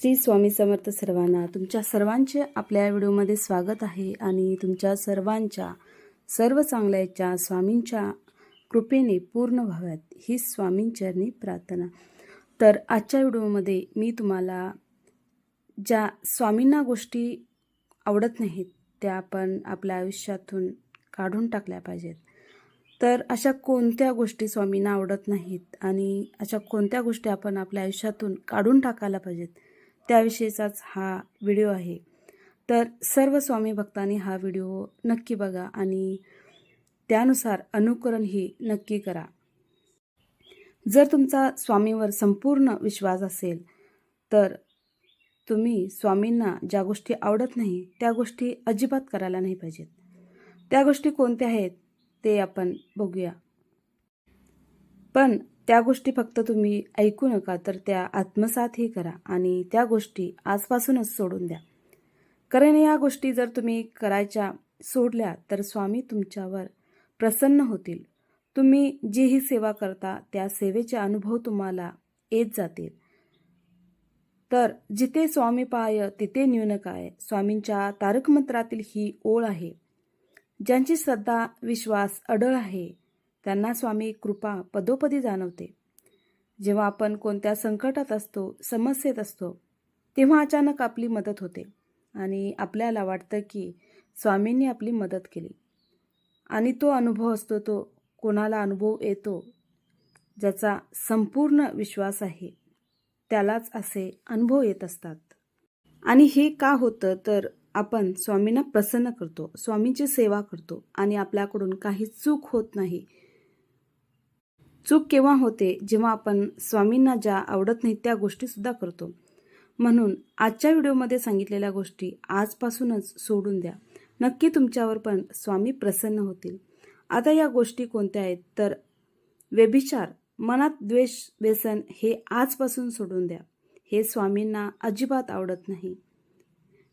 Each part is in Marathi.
श्री स्वामी समर्थ सर्वांना तुमच्या सर्वांचे आपल्या व्हिडिओमध्ये स्वागत आहे आणि तुमच्या सर्वांच्या सर्व चांगल्याच्या स्वामींच्या कृपेने पूर्ण व्हाव्यात ही स्वामींचरणी प्रार्थना. तर आजच्या व्हिडिओमध्ये मी तुम्हाला ज्या स्वामींना गोष्टी आवडत नाहीत त्या आपण आपल्या आयुष्यातून काढून टाकल्या पाहिजेत. तर अशा कोणत्या गोष्टी स्वामींना आवडत नाहीत आणि अशा कोणत्या गोष्टी आपण आपल्या आयुष्यातून काढून टाकायला पाहिजेत त्याविषयीचाच हा व्हिडिओ आहे. तर सर्व स्वामी भक्तांनी हा व्हिडिओ नक्की बघा आणि त्यानुसार अनुकरणही नक्की करा. जर तुमचा स्वामीवर संपूर्ण विश्वास असेल तर तुम्ही स्वामींना ज्या गोष्टी आवडत नाही त्या गोष्टी अजिबात करायला नाही पाहिजेत. त्या गोष्टी कोणत्या आहेत ते आपण बघूया. पण त्या गोष्टी फक्त तुम्ही ऐकू नका तर त्या आत्मसातही करा आणि त्या गोष्टी आजपासूनच सोडून द्या. कारण या गोष्टी जर तुम्ही करायच्या सोडल्या तर स्वामी तुमच्यावर प्रसन्न होतील. तुम्ही जीही सेवा करता त्या सेवेचे अनुभव तुम्हाला येत जातील. तर जिथे स्वामी पाय तिथे न्यूनकाय स्वामींच्या तारकमंत्रातील ही ओळ आहे. ज्यांची श्रद्धा विश्वास अडळ आहे त्यांना स्वामी कृपा पदोपदी जाणवते. जेव्हा आपण कोणत्या संकटात असतो समस्येत असतो तेव्हा अचानक आपली मदत होते आणि आपल्याला वाटतं की स्वामींनी आपली मदत केली. आणि तो अनुभव असतो तो कोणाला अनुभव येतो ज्याचा संपूर्ण विश्वास आहे त्यालाच असे अनुभव येत असतात. आणि हे का होतं तर आपण स्वामींना प्रसन्न करतो स्वामींची सेवा करतो आणि आपल्याकडून काही चूक होत नाही चूक केव्हा होते जेव्हा आपण स्वामींना ज्या आवडत नाहीत त्या गोष्टीसुद्धा करतो. म्हणून आजच्या व्हिडिओमध्ये सांगितलेल्या गोष्टी आजपासूनच सोडून द्या. नक्की तुमच्यावर पण स्वामी प्रसन्न होतील. आता या गोष्टी कोणत्या आहेत? तर व्यभिचार मनात द्वेष व्यसन हे आजपासून सोडून द्या. हे स्वामींना अजिबात आवडत नाही.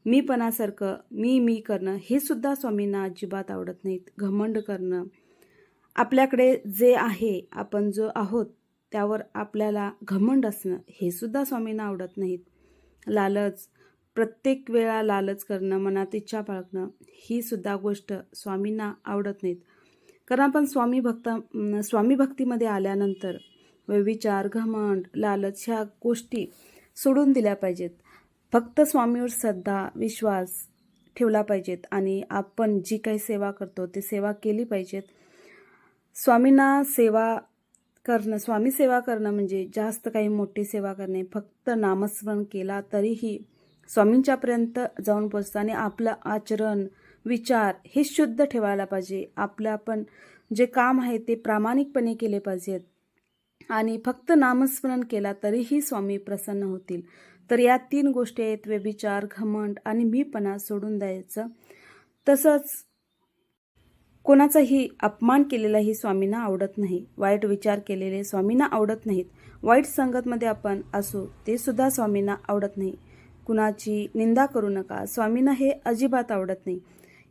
मीपणासारखं मी मी करणं हे सुद्धा स्वामींना अजिबात आवडत नाहीत. घमंड करणं आपल्याकडे जे आहे आपण जो आहोत त्यावर आपल्याला घमंड असणं हे सुद्धा स्वामींना आवडत नाहीत. लालच प्रत्येक वेळा लालच करणं मनात इच्छा बाळगणं ही सुद्धा गोष्ट स्वामींना आवडत नाहीत. कारण आपण स्वामी भक्त स्वामी भक्तीमध्ये आल्यानंतर विचार घमंड लालच ह्या गोष्टी सोडून दिल्या पाहिजेत. फक्त स्वामीवर श्रद्धा विश्वास ठेवला पाहिजेत आणि आपण जी काही सेवा करतो ती सेवा केली पाहिजेत. स्वामींना सेवा करणं स्वामी सेवा करणं म्हणजे जास्त काही मोठी सेवा करणे फक्त नामस्मरण केला तरीही स्वामींच्यापर्यंत जाऊन पोचतं आणि आपलं आचरण विचार हे शुद्ध ठेवायला पाहिजे. आपलं आपण जे काम आहे ते प्रामाणिकपणे केले पाहिजेत. आणि फक्त नामस्मरण केला तरीही स्वामी प्रसन्न होतील. तर या तीन गोष्टी आहेत व्यभिचार घमंड आणि मीपणा सोडून द्यायचं. तसंच कोणाचाही अपमान केलेलाही स्वामींना आवडत नाही. वाईट विचार केलेले स्वामींना आवडत नाहीत. वाईट संगतमध्ये आपण असू ते सुद्धा स्वामींना आवडत नाही. कुणाची निंदा करू नका. स्वामींना हे अजिबात आवडत नाही.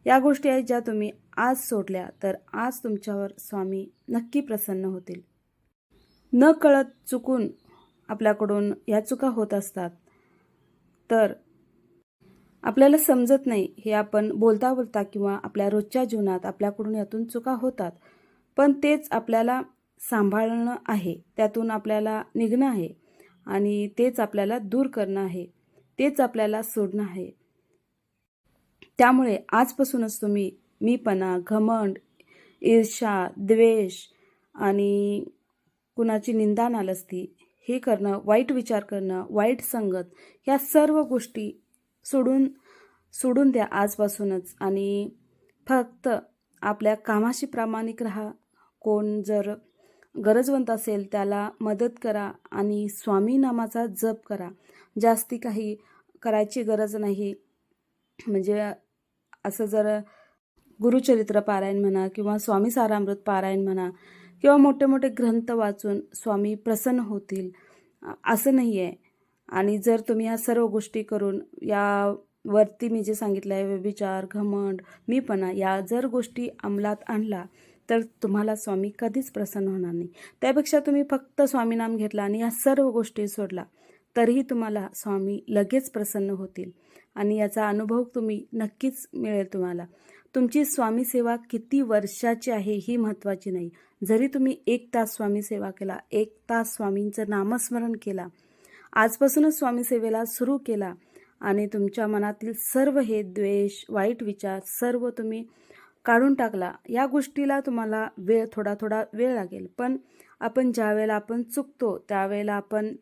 या गोष्टी आहेत ज्या तुम्ही आज सोडल्या तर आज तुमच्यावर स्वामी नक्की प्रसन्न होतील. न कळत चुकून आपल्याकडून ह्या चुका होत असतात. तर आपल्याला समजत नाही हे आपण बोलता बोलता किंवा आपल्या रोजच्या जीवनात आपल्याकडून यातून चुका होतात. पण तेच आपल्याला सांभाळणं आहे त्यातून आपल्याला निघणं आहे आणि तेच आपल्याला दूर करणं आहे तेच आपल्याला सोडणं आहे. त्यामुळे आजपासूनच तुम्ही मीपणा घमंड ईर्षा द्वेष आणि कुणाची निंदा नालस्ती हे करणं वाईट विचार करणं वाईट संगत ह्या सर्व गोष्टी सोडून सोडून द्या आजपासूनच. आणि फक्त आपल्या कामाशी प्रामाणिक राहा. कोण जर गरजवंत असेल त्याला मदत करा आणि स्वामी नामाचा जप करा. जास्ती काही करायची गरज नाही. म्हणजे असं जर गुरुचरित्र पारायण म्हणा किंवा स्वामी सारामृत पारायण म्हणा किंवा मोठे मोठे ग्रंथ वाचून स्वामी प्रसन्न होतील असं नाही आहे आणि जर तुम्ही या सर्व गोष्टी करून या वरती मी जे सांगितलं आहे व्यभिचार घमंड मीपणा या जर गोष्टी अंमलात आणला तर तुम्हाला स्वामी कधीच प्रसन्न होणार नाही. त्यापेक्षा तुम्ही फक्त स्वामीनाम घेतला आणि या सर्व गोष्टी सोडला तरीही तुम्हाला स्वामी लगेच प्रसन्न होतील. आणि याचा अनुभव तुम्ही नक्कीच मिळेल तुम्हाला. तुमची स्वामी सेवा किती वर्षाची आहे ही महत्त्वाची नाही. जरी तुम्ही एक तास स्वामी सेवा केला एक तास स्वामींचं नामस्मरण केला आजपासूनच स्वामी सेवेला सुरू केला आणि तुमच्या मनातील सर्व हे द्वेष वाईट विचार सर्व तुम्ही काढून टाकला. या गोष्टीला तुम्हाला वेळ थोडा थोडा वेळ लागेल. पण आपण ज्या वेळेला आपण चुकतो त्यावेळेला आपण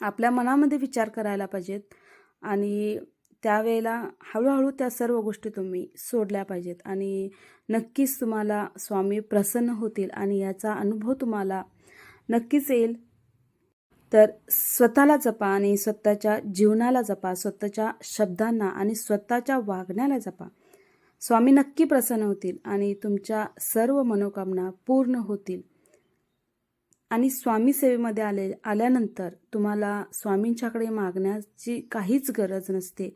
आपल्या मनामध्ये विचार करायला पाहिजेत आणि त्यावेळेला हळूहळू त्या सर्व गोष्टी तुम्ही सोडल्या पाहिजेत आणि नक्कीच तुम्हाला स्वामी प्रसन्न होतील आणि याचा अनुभव तुम्हाला नक्कीच येईल. तर स्वतःला जपा आणि स्वतःच्या जीवनाला जपा स्वतःच्या शब्दांना आणि स्वतःच्या वागण्याला जपा. स्वामी नक्की प्रसन्न होतील आणि तुमच्या सर्व मनोकामना पूर्ण होतील. आणि स्वामी सेवेमध्ये आले आल्यानंतर तुम्हाला स्वामींच्याकडे मागण्याची काहीच गरज नसते.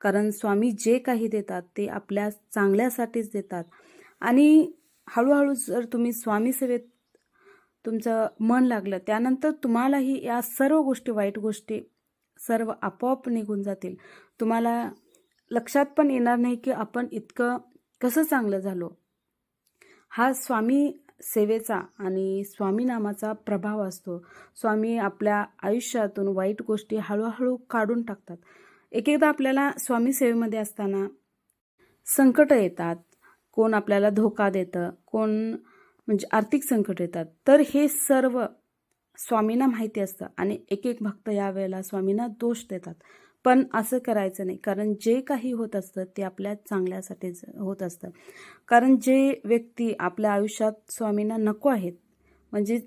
कारण स्वामी जे काही देतात ते आपल्या चांगल्यासाठीच देतात. आणि हळूहळू जर तुम्ही स्वामी सेवेत तुमचं मन लागलं त्यानंतर तुम्हालाही या सर्व गोष्टी वाईट गोष्टी सर्व आपोआप निघून जातील. तुम्हाला लक्षात पण येणार नाही की आपण इतकं कसं चांगलं झालो. हा स्वामी सेवेचा आणि स्वामी नामाचा प्रभाव असतो. स्वामी आपल्या आयुष्यातून वाईट गोष्टी हळूहळू काढून टाकतात. एक एकदा आपल्याला स्वामी सेवेमध्ये असताना संकट येतात. कोण आपल्याला धोका देतं कोण म्हणजे आर्थिक संकट येतात. तर हे सर्व स्वामींना माहिती असतं आणि एक एक भक्त यावेळेला स्वामींना दोष देतात. पण असं करायचं नाही. कारण जे काही होत असतं ते आपल्या चांगल्यासाठीच होत असतं. कारण जे व्यक्ती आपल्या आयुष्यात स्वामींना नको आहेत म्हणजे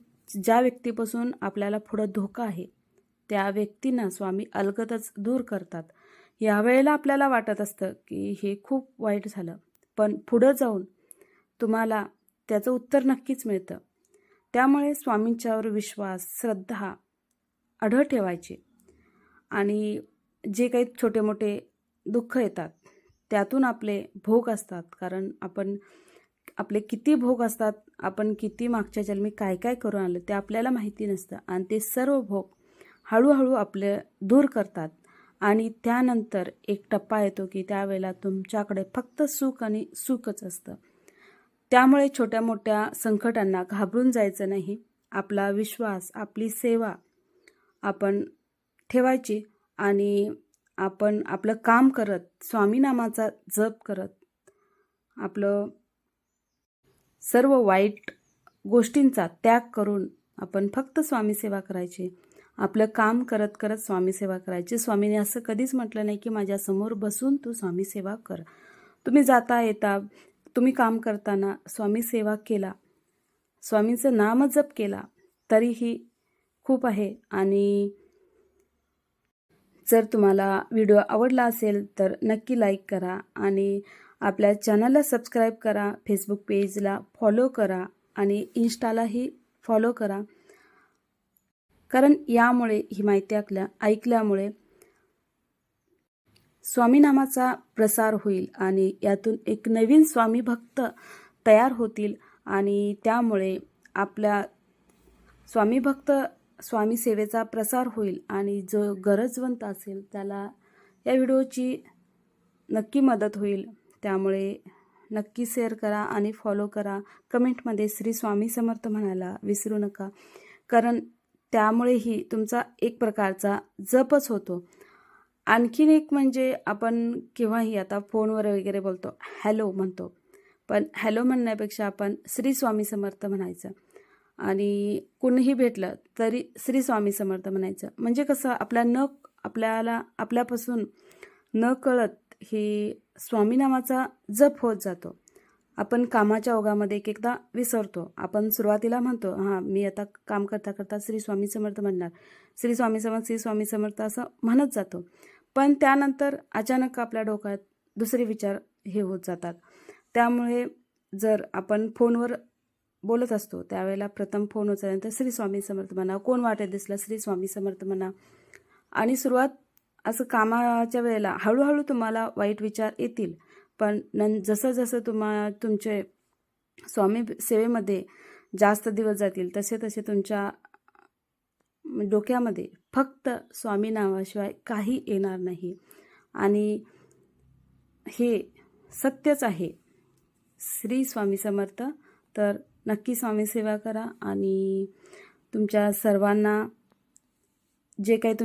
ज्या व्यक्तीपासून आपल्याला पुढं धोका आहे त्या व्यक्तींना स्वामी अलगतच दूर करतात. यावेळेला आपल्याला वाटत असतं की हे खूप वाईट झालं. पण पुढं जाऊन तुम्हाला त्याचं उत्तर नक्कीच मिळतं. त्यामुळे स्वामींच्यावर विश्वास श्रद्धा अढळ ठेवायची. आणि जे काही छोटे मोठे दुःख येतात त्यातून आपले भोग असतात. कारण आपण आपले किती भोग असतात आपण किती मागच्या जन्मी काय काय करून आलं ते आपल्याला माहिती नसतं. आणि ते सर्व भोग हळूहळू आपले दूर करतात. आणि त्यानंतर एक टप्पा येतो की त्यावेळेला तुमच्याकडे फक्त सुख आणि सुखच असतं. त्यामुळे छोट्या मोठ्या संकटांना घाबरून जायचं नाही. आपला विश्वास आपली सेवा आपण ठेवायची आणि आपण आपलं काम करत स्वामीनामाचा जप करत आपलं सर्व वाईट गोष्टींचा त्याग करून आपण फक्त स्वामीसेवा करायची. आपलं काम करत करत स्वामीसेवा करायची. स्वामीने असं कधीच म्हटलं नाही की माझ्यासमोर बसून तू स्वामी सेवा कर. तुम्ही जाता येता तुम्ही काम करताना स्वामी सेवा केला. स्वामींचं नाम जप केला. तरीही खूप आहे. आणि जर तुम्हाला व्हिडिओ आवडला असेल तर नक्की लाईक करा आणि आपल्या चॅनलला सबस्क्राईब करा फेसबुक पेजला फॉलो करा आणि इन्स्टालाही फॉलो करा. कारण यामुळे ही माहिती ऐकल्या ऐकल्यामुळे स्वामीनामाचा प्रसार होईल आणि यातून एक नवीन स्वामी भक्त तयार होतील आणि त्यामुळे आपल्या स्वामी भक्त स्वामी सेवेचा प्रसार होईल आणि जो गरजवंत असेल त्याला या व्हिडिओची नक्की मदत होईल. त्यामुळे नक्की शेअर करा आणि फॉलो करा. कमेंटमध्ये श्री स्वामी समर्थ म्हणायला विसरू नका. कारण त्यामुळेही तुमचा एक प्रकारचा जपच होतो. आणखीन एक म्हणजे आपण केव्हाही आता फोनवर वगैरे बोलतो हॅलो म्हणतो. पण हॅलो म्हणण्यापेक्षा आपण श्री स्वामी समर्थ म्हणायचं. आणि कुणीही भेटलं तरी श्री स्वामी समर्थ म्हणायचं. म्हणजे कसं आपल्या न आपल्याला आपल्यापासून न कळत ही स्वामी नामाचा जप होत जातो. आपण कामाच्या ओघामध्ये एक एकदा विसरतो. आपण सुरुवातीला म्हणतो हां मी आता काम करता करता श्री स्वामी समर्थ म्हणणार. श्री स्वामी समर्थ श्री स्वामी समर्थ असं म्हणत जातो. पण त्यानंतर अचानक आपल्या डोक्यात दुसरे विचार हे होत जातात. त्यामुळे जर आपण फोनवर बोलत असतो त्यावेळेला प्रथम फोन उचलल्यानंतर श्री स्वामी समर्थ म्हणा कोण वाटेत दिसलं श्री स्वामी समर्थ म्हणा. आणि सुरुवात असं कामाच्या वेळेला हळूहळू तुम्हाला वाईट विचार येतील. पण नं जसं जसं तुम्हा तुमचे स्वामी सेवेमध्ये जास्त दिवस जातील तसे तसे तुमच्या डोक्यामध्ये फक्त स्वामी नावाशिवाय काही येणार नाही. आणि हे सत्यच आहे. श्री स्वामी समर्थ. तर नक्की स्वामी सेवा करा आणि तुमच्या सर्वांना जे काही तुम